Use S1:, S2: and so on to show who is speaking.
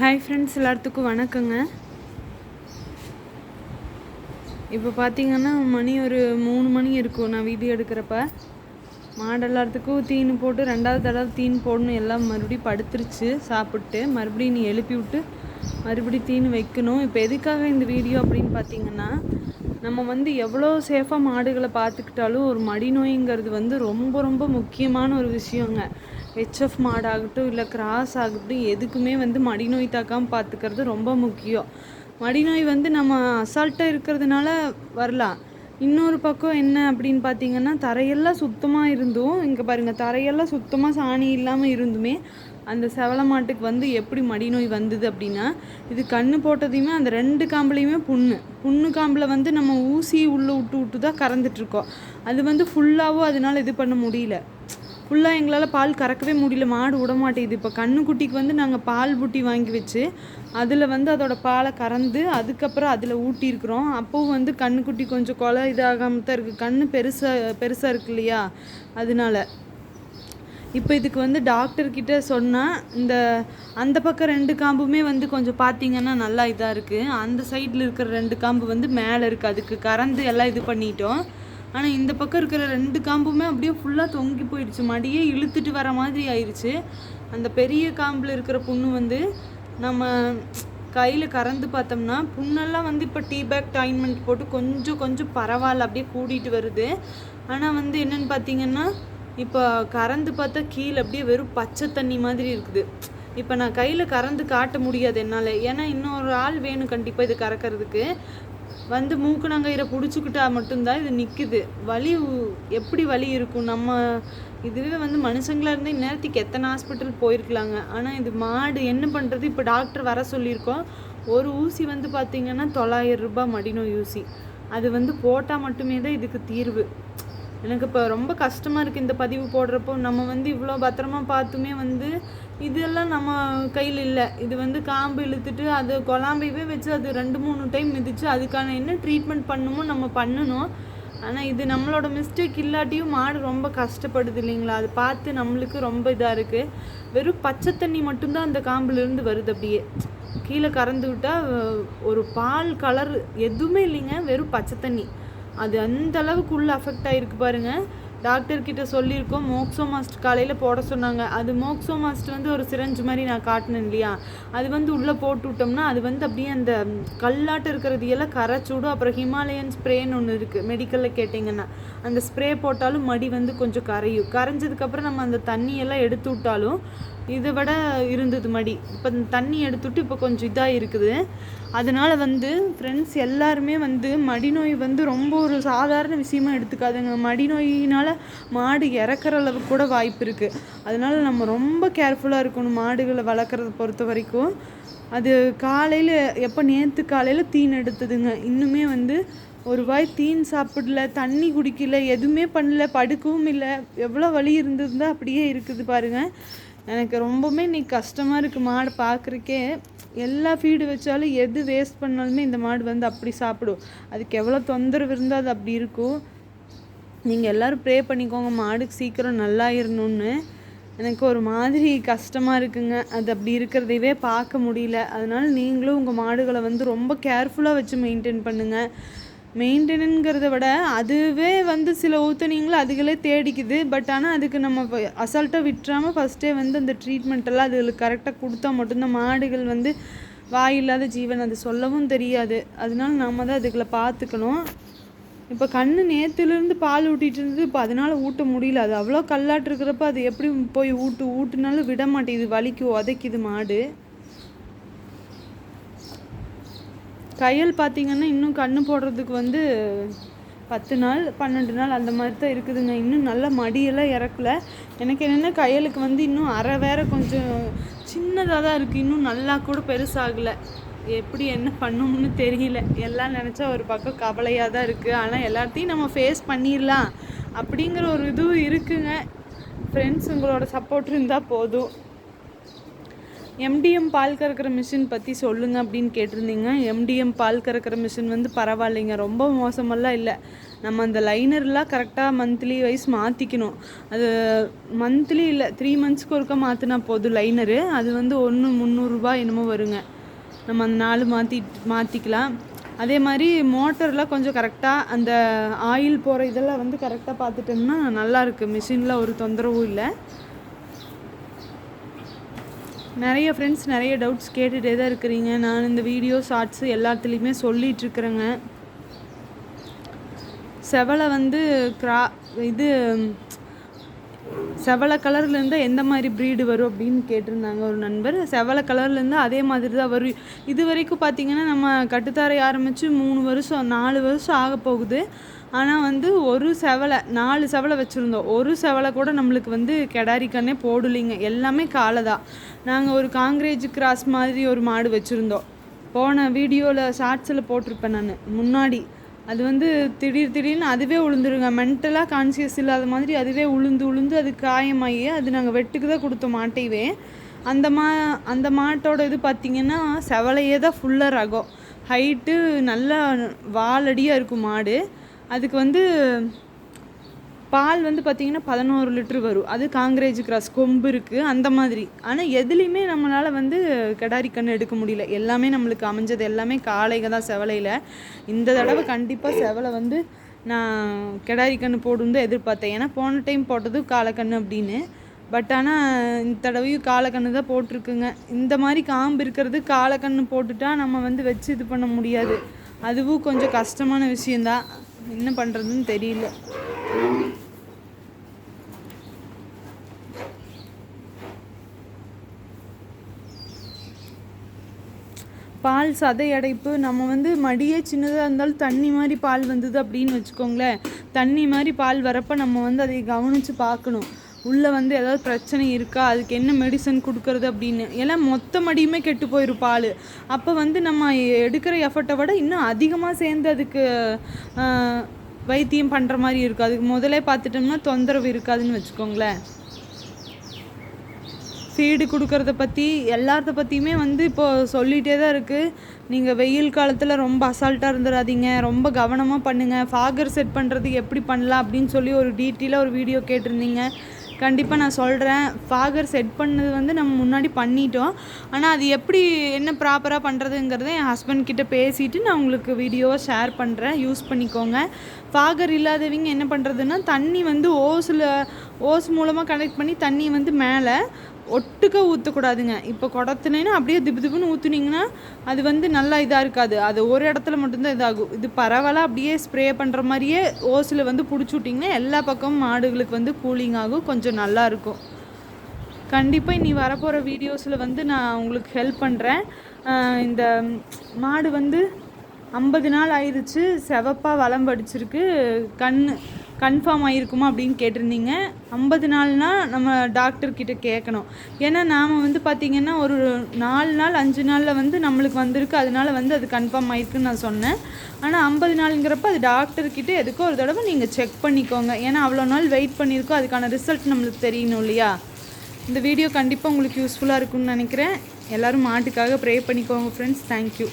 S1: Hi friends எல்லாத்துக்கும் வணக்கங்க. இப்போ பார்த்தீங்கன்னா மணி ஒரு மூணு மணி இருக்கும் நான் வீடியோ எடுக்கிறப்ப. மாடு எல்லாத்துக்கும் தீனி போட்டு ரெண்டாவது தடவை தீனி போடணும் எல்லாம் மறுபடியும் படுத்துருச்சு சாப்பிட்டு மறுபடியும் நீ எழுப்பி விட்டு மறுபடியும் தீனி வைக்கணும். இப்போ எதுக்காக இந்த வீடியோ அப்படின்னு பார்த்தீங்கன்னா நம்ம வந்து எவ்வளோ சேஃபாக மாடுகளை பார்த்துக்கிட்டாலும் ஒரு மடிநோய்ங்கிறது வந்து ரொம்ப ரொம்ப முக்கியமான ஒரு விஷயங்க. ஹெச்எஃப் மாடாகட்டும் இல்லை கிராஸ் ஆகட்டும் எதுக்குமே வந்து மடிநோய் தாக்காமல் பார்த்துக்கிறது ரொம்ப முக்கியம். மடிநோய் வந்து நம்ம அசால்ட்டாக இருக்கிறதுனால வரலாம். இன்னொரு பக்கம் என்ன அப்படின்னு பார்த்தீங்கன்னா தரையெல்லாம் சுத்தமாக இருந்தும் இங்கே பாருங்கள் தரையெல்லாம் சுத்தமாக சாணி இல்லாமல் இருந்துமே அந்த செவல மாட்டுக்கு வந்து எப்படி மடிநோய் வந்தது அப்படின்னா இது கண்ணு போட்டதையுமே அந்த ரெண்டு காம்புலையுமே புண்ணு. புண்ணு காம்பில் வந்து நம்ம ஊசி உள்ளே விட்டு விட்டு தான் கறந்துட்டுருக்கோம் அது வந்து ஃபுல்லாகவும் அதனால் இது பண்ண முடியல. ஃபுல்லாக எங்களால் பால் கறக்கவே முடியல. மாடு விட மாட்டேங்குது. இப்போ கண்ணுக்குட்டிக்கு வந்து நாங்கள் பால் புட்டி வாங்கி வச்சு அதில் வந்து அதோட பாலை கறந்து அதுக்கப்புறம் அதில் ஊட்டியிருக்கிறோம். அப்போவும் வந்து கண்ணுக்குட்டி கொஞ்சம் கொலை இதாகாமல் தான் இருக்குது கண் பெருசாக பெருசாக இருக்கு இல்லையா? அதனால. இப்போ இதுக்கு வந்து டாக்டர்கிட்ட சொன்னால் இந்த அந்த பக்கம் ரெண்டு காம்புமே வந்து கொஞ்சம் பார்த்தீங்கன்னா நல்லா இதாக இருக்குது அந்த சைடில் இருக்கிற ரெண்டு காம்பு வந்து மேலே இருக்குது அதுக்கு கறந்து எல்லாம் இது பண்ணிட்டோம். ஆனால் இந்த பக்கம் இருக்கிற ரெண்டு காம்புமே அப்படியே ஃபுல்லாக தொங்கி போயிடுச்சு. மடியே இழுத்துட்டு வர மாதிரி ஆயிடுச்சு அந்த பெரிய காம்பில் இருக்கிற புண்ணு வந்து நம்ம கையில் கறந்து பார்த்தோம்னா புண்ணெல்லாம் வந்து இப்போ டீ பேக் டாயின்மெண்ட் போட்டு கொஞ்சம் கொஞ்சம் பரவாயில்ல அப்படியே கூடிட்டு வருது. ஆனால் வந்து என்னென்னு பார்த்தீங்கன்னா இப்போ கறந்து பார்த்தா கீழே அப்படியே வெறும் பச்சை தண்ணி மாதிரி இருக்குது. இப்போ நான் கையில் கறந்து காட்ட முடியாது என்னால். ஏன்னா இன்னொரு ஆள் வேணும் கண்டிப்பாக இது கறக்கிறதுக்கு. வந்து மூக்குனாங்கயிறை பிடிச்சிக்கிட்டா மட்டும்தான் இது நிற்குது வலி எப்படி வலி இருக்கும்? நம்ம இதுவே வந்து மனுஷங்களாக இருந்தால் இந்நேரத்துக்கு எத்தனை ஹாஸ்பிட்டல் போயிருக்கலாங்க. ஆனால் இது மாடு என்ன பண்ணுறது இப்போ டாக்டர் வர சொல்லியிருக்கோம். ஒரு ஊசி வந்து பார்த்திங்கன்னா தொள்ளாயிரம் ரூபாய் மடிநோய் ஊசி. அது வந்து போட்டால் மட்டுமே தான் இதுக்கு தீர்வு. எனக்கு இப்போ ரொம்ப கஷ்டமாக இருக்குது இந்த பதிவு போடுறப்போ. நம்ம வந்து இவ்வளோ பத்திரமா பார்த்துமே வந்து இதெல்லாம் நம்ம கையில் இல்லை. இது வந்து காம்பு இழுத்துட்டு அது கொலாம்பையவே வச்சு அது ரெண்டு மூணு டைம் மிதிச்சு அதுக்கான என்ன ட்ரீட்மெண்ட் பண்ணுமோ நம்ம பண்ணணும். ஆனால் இது நம்மளோட மிஸ்டேக் இல்லாட்டியும் மாடு ரொம்ப கஷ்டப்படுது இல்லைங்களா? அது பார்த்து நம்மளுக்கு ரொம்ப இதாக இருக்குது வெறும் பச்சை தண்ணி மட்டும்தான் அந்த காம்புலேருந்து வருது அப்படியே. கீழே கறந்து விட்டால் ஒரு பால் கலர் எதுவுமே இல்லைங்க. வெறும் பச்சை தண்ணி. அது அந்த அளவுக்கு உள்ள அஃபெக்ட் ஆகிருக்கு பாருங்கள் டாக்டர்கிட்ட சொல்லியிருக்கோம் மோக்ஸோ மாஸ்ட் காலையில் போட சொன்னாங்க. அது மோக்ஸோ மாஸ்ட் வந்து ஒரு சிரஞ்சு மாதிரி நான் காட்டினேன் இல்லையா? அது வந்து உள்ளே போட்டு விட்டோம்னா அது வந்து அப்படியே அந்த கல்லாட்டம் இருக்கிறது எல்லாம் கரைச்சுடும். அப்புறம் ஹிமாலயன் ஸ்ப்ரேன்னு ஒன்று இருக்குது மெடிக்கலில் கேட்டிங்கன்னா. அந்த ஸ்ப்ரே போட்டாலும் மடி வந்து கொஞ்சம் கரையும். கரைஞ்சதுக்கப்புறம் நம்ம அந்த தண்ணியெல்லாம் எடுத்து விட்டாலும் இதை விட இருந்தது மடி. இப்போ தண்ணி எடுத்துட்டு இப்போ கொஞ்சம் இதாக இருக்குது அதனால் வந்து ஃப்ரெண்ட்ஸ் எல்லாருமே வந்து மடிநோய் வந்து ரொம்ப ஒரு சாதாரண விஷயமா எடுத்துக்காதுங்க. மடிநோயினால் மாடு இறக்குற அளவுக்கு கூட வாய்ப்பு இருக்குது அதனால் நம்ம ரொம்ப கேர்ஃபுல்லாக இருக்கணும் மாடுகளை வளர்க்குறத பொறுத்த வரைக்கும். அது காலையில் எப்போ நேற்று காலையில் தீன் எடுத்ததுங்க. இன்னுமே வந்து ஒரு வாய் தீன் சாப்பிடல தண்ணி குடிக்கல எதுவுமே பண்ணல படுக்கவும் இல்லை. எவ்வளோ வலி இருந்திருந்தால் அப்படியே இருக்குது பாருங்க. எனக்கு ரொம்பவுமே இன்னைக்கு கஷ்டமாக இருக்குது மாடு பார்க்குறக்கே எல்லா ஃபீடு வச்சாலும் எது வேஸ்ட் பண்ணாலுமே இந்த மாடு வந்து அப்படி சாப்பிடும். அதுக்கு எவ்வளோ தொந்தரவு இருந்தால் அது அப்படி இருக்கும். நீங்கள் எல்லாரும் ப்ரே பண்ணிக்கோங்க மாடுக்கு சீக்கிரம் நல்லாயிரணும்னு. எனக்கு ஒரு மாதிரி கஷ்டமாக இருக்குங்க. அது அப்படி இருக்கிறதையவே பார்க்க முடியல. அதனால் நீங்களும் உங்கள் மாடுகளை வந்து ரொம்ப கேர்ஃபுல்லாக வச்சு மெயின்டைன் பண்ணுங்கள் மெயின்டெனுங்கிறத விட அதுவே வந்து சில ஊத்தனிங்களை அதுகளே தேடிக்குது. பட் ஆனால் அதுக்கு நம்ம அசால்ட்டாக விட்டுறாமல் ஃபஸ்ட்டே வந்து அந்த ட்ரீட்மெண்ட்டெல்லாம் அதுகளுக்கு கரெக்டாக கொடுத்தா மட்டும்தான். மாடுகள் வந்து வாயில்லாத ஜீவன் அது சொல்லவும் தெரியாது. அதனால நாம் தான் அதுகளை பார்த்துக்கணும். இப்போ கண்ணு நேற்றுலேருந்து பால் ஊட்டிகிட்டு இருந்தது இப்போ அதனால் ஊட்ட முடியல. அது அவ்வளோ கல்லாட்டு இருக்கிறப்ப அது எப்படி போய் ஊட்டு ஊட்டுனாலும் விட மாட்டேங்குது வலிக்கு உதைக்குது மாடு. கையல் பார்த்தீங்கன்னா இன்னும் கண்ணு போடுறதுக்கு வந்து பத்து நாள் பன்னெண்டு நாள் அந்த மாதிரி தான் இருக்குதுங்க. இன்னும் நல்ல மடியெல்லாம் இறக்கல. எனக்கு என்னென்னா கையலுக்கு வந்து இன்னும் அரை வேற கொஞ்சம் சின்னதாக தான் இருக்குது இன்னும் நல்லா கூட பெருசாகலை. எப்படி என்ன பண்ணும்னு தெரியல. எல்லாம் நினச்சா ஒரு பக்கம் கவலையாக தான் இருக்குது ஆனால் எல்லாத்தையும் நம்ம ஃபேஸ் பண்ணிடலாம் அப்படிங்கிற ஒரு இதுவும் இருக்குங்க. ஃப்ரெண்ட்ஸ் உங்களோட சப்போர்ட் இருந்தால் போதும். எம்டிஎம் பால் கறக்கிற மிஷின் பற்றி சொல்லுங்க அப்படின்னு கேட்டிருந்தீங்க. எம்டிஎம் பால் கறக்கிற மிஷின் வந்து பரவாயில்லைங்க. ரொம்ப மோசமெல்லாம் இல்லை. நம்ம அந்த லைனர்லாம் கரெக்டாக மந்த்லி வைஸ் மாற்றிக்கணும் அது மந்த்லி இல்லை த்ரீ மந்த்ஸ்க்கு ஒருக்கா மாற்றினா போதும் லைனரு. அது வந்து ஒன்று முந்நூறுரூபா என்னமோ வருங்க. நம்ம அந்த நாலு மாற்றி மாற்றிக்கலாம் அதே மாதிரி மோட்டர்லாம் கொஞ்சம் கரெக்டாக அந்த ஆயில் போகிற இதெல்லாம் வந்து கரெக்டாக பார்த்துட்டோம்னா நல்லாயிருக்கு மிஷினில் ஒரு தொந்தரவும் இல்லை. நிறைய ஃப்ரெண்ட்ஸ் நிறைய டவுட்ஸ் கேட்டுகிட்டே தான் இருக்கிறீங்க. நான் இந்த வீடியோ ஷார்ட்ஸு எல்லாத்துலேயுமே சொல்லிகிட்ருக்குறேங்க செவலை வந்து கிரா இது செவலை கலர்லேருந்து எந்த மாதிரி ப்ரீடு வரும் அப்படின்னு கேட்டிருந்தாங்க ஒரு நண்பர். செவலை கலர்லேருந்து அதே மாதிரி தான் வரும். இது வரைக்கும் பார்த்திங்கன்னா நம்ம கட்டுத்தாரை ஆரம்பித்து மூணு வருஷம் நாலு வருஷம் ஆக போகுது. ஆனால் வந்து ஒரு செவலை நாலு செவலை வச்சுருந்தோம். ஒரு செவலை கூட நம்மளுக்கு வந்து கெடாரி கண்ணே போடலிங்க. எல்லாமே காலை தான் நாங்கள் ஒரு காங்கிரேஜ் கிராஸ் மாதிரி ஒரு மாடு வச்சுருந்தோம். போன வீடியோவில் ஷார்ட்ஸில் போட்டிருப்பேன் நான் முன்னாடி. அது வந்து திடீர் திடீர்னு அதுவே உளுந்துருங்க. மென்டலாக கான்சியஸ் இல்லாத மாதிரி அதுவே உளுந்து உளுந்து அது காயமாகி அது நாங்கள் வெட்டுக்கு தான் கொடுத்தோம் மாட்டையவே அந்த மா அந்த மாட்டோட இது பார்த்திங்கன்னா செவலையே தான் ஃபுல்லாக ரகம் ஹைட்டு நல்லா வாலடியாக இருக்கும் மாடு. அதுக்கு வந்து பால் வந்து பார்த்திங்கன்னா பதினோரு லிட்ரு வரும். அது காங்கிரேஜ் கிராஸ் கொம்பு இருக்குது அந்த மாதிரி. ஆனால் எதுலேயுமே நம்மளால் வந்து கெடாரி கன்று எடுக்க முடியல. எல்லாமே நம்மளுக்கு அமைஞ்சது எல்லாமே காளைக தான் செவலையில். இந்த தடவை கண்டிப்பாக செவலை வந்து நான் கெடாரி கன்று போடும் தான் எதிர்பார்த்தேன். ஏன்னா போன டைம் போட்டது காளைக்கன்று அப்படின்னு. பட் ஆனால் இந்த தடவையும் காளைக்கன்று தான் போட்டிருக்குங்க. இந்த மாதிரி காம்பு இருக்கிறது காளைக்கன்று போட்டுட்டா நம்ம வந்து வச்சு இது பண்ண முடியாது. அதுவும் கொஞ்சம் கஷ்டமான விஷயந்தான் என்ன பண்ணுறதுன்னு தெரியல. பால் சதை அடைப்பு நம்ம வந்து மடியே சின்னதாக இருந்தாலும் தண்ணி மாதிரி பால் வந்தது அப்படின்னு வச்சுக்கோங்களேன். தண்ணி மாதிரி பால் வரப்போ நம்ம வந்து அதை கவனித்து பார்க்கணும். உள்ளே வந்து ஏதாவது பிரச்சனை இருக்கா? அதுக்கு என்ன மெடிசன் கொடுக்கறது அப்படின்னு. எல்லாம் மொத்த மடியுமே கெட்டு போயிடும் பால். அப்போ வந்து நம்ம எடுக்கிற எஃபர்ட்டை விட இன்னும் அதிகமாக சேர்ந்து அதுக்கு வைத்தியம் பண்ணுற மாதிரி இருக்கும் அதுக்கு முதலே பார்த்துட்டோம்னா தொந்தரவு இருக்காதுன்னு வச்சுக்கோங்களேன். ஃபீடு கொடுக்கறத பற்றி எல்லாத்த பற்றியுமே வந்து இப்போது சொல்லிகிட்டே தான் இருக்குது நீங்கள் வெயில் காலத்தில் ரொம்ப அசால்ட்டாக இருந்துடாதீங்க ரொம்ப கவனமாக பண்ணுங்கள் ஃபாகர் செட் பண்ணுறது எப்படி பண்ணலாம் அப்படின்னு சொல்லி ஒரு டீட்டெயிலாக ஒரு வீடியோ கேட்டிருந்தீங்க. கண்டிப்பாக நான் சொல்கிறேன் ஃபாகர் செட் பண்ணது வந்து நம்ம முன்னாடி பண்ணிட்டோம். ஆனால் அது எப்படி என்ன ப்ராப்பராக பண்ணுறதுங்கிறத என் ஹஸ்பண்ட் கிட்டே பேசிவிட்டு நான் உங்களுக்கு வீடியோவை ஷேர் பண்ணுறேன் யூஸ் பண்ணிக்கோங்க. ஃபாகர் இல்லாதவங்க என்ன பண்ணுறதுன்னா தண்ணி வந்து ஓஸில் ஓஸ் மூலமாக கனெக்ட் பண்ணி தண்ணி வந்து மேலே ஒட்டுக்க ஊற்றக்கூடாதுங்க இப்போ குடத்துனேன்னா அப்படியே திப்பு திப்புன்னு ஊற்றுனீங்கன்னா அது வந்து நல்லா இதாக இருக்காது. அது ஒரு இடத்துல மட்டும்தான் இதாகும். இது பரவலாக அப்படியே ஸ்ப்ரே பண்ணுற மாதிரியே ஓஸில் வந்து பிடிச்சி விட்டிங்கன்னா எல்லா பக்கமும் மாடுகளுக்கு வந்து கூலிங் ஆகும். கொஞ்சம் நல்லாயிருக்கும் கண்டிப்பாக இனி வரப்போகிற வீடியோஸில் வந்து நான் உங்களுக்கு ஹெல்ப் பண்ணுறேன் இந்த மாடு வந்து ஐம்பது நாள் ஆயிடுச்சு. செவப்பாக வளம் படிச்சிருக்கு. கண் கன்ஃபார்ம் ஆகிருக்குமா அப்படின்னு கேட்டிருந்தீங்க. ஐம்பது நாள்னால் நம்ம டாக்டர்கிட்ட கேட்கணும் ஏன்னா நாம் வந்து பார்த்திங்கன்னா ஒரு நாலு நாள் அஞ்சு நாளில் வந்து நம்மளுக்கு வந்திருக்கு. அதனால வந்து அது கன்ஃபார்ம் ஆகிருக்குன்னு நான் சொன்னேன். ஆனால் ஐம்பது நாளுங்கிறப்ப அது டாக்டர்கிட்ட எதுக்கோ ஒரு தடவை நீங்கள் செக் பண்ணிக்கோங்க. ஏன்னா அவ்வளோ நாள் வெயிட் பண்ணியிருக்கோம். அதுக்கான ரிசல்ட் நம்மளுக்கு தெரியணும் இல்லையா? இந்த வீடியோ கண்டிப்பாக உங்களுக்கு யூஸ்ஃபுல்லாக இருக்கும்னு நினைக்கிறேன். எல்லோரும் மாட்டுக்காக ப்ரே பண்ணிக்கோங்க ஃப்ரெண்ட்ஸ் தேங்க்யூ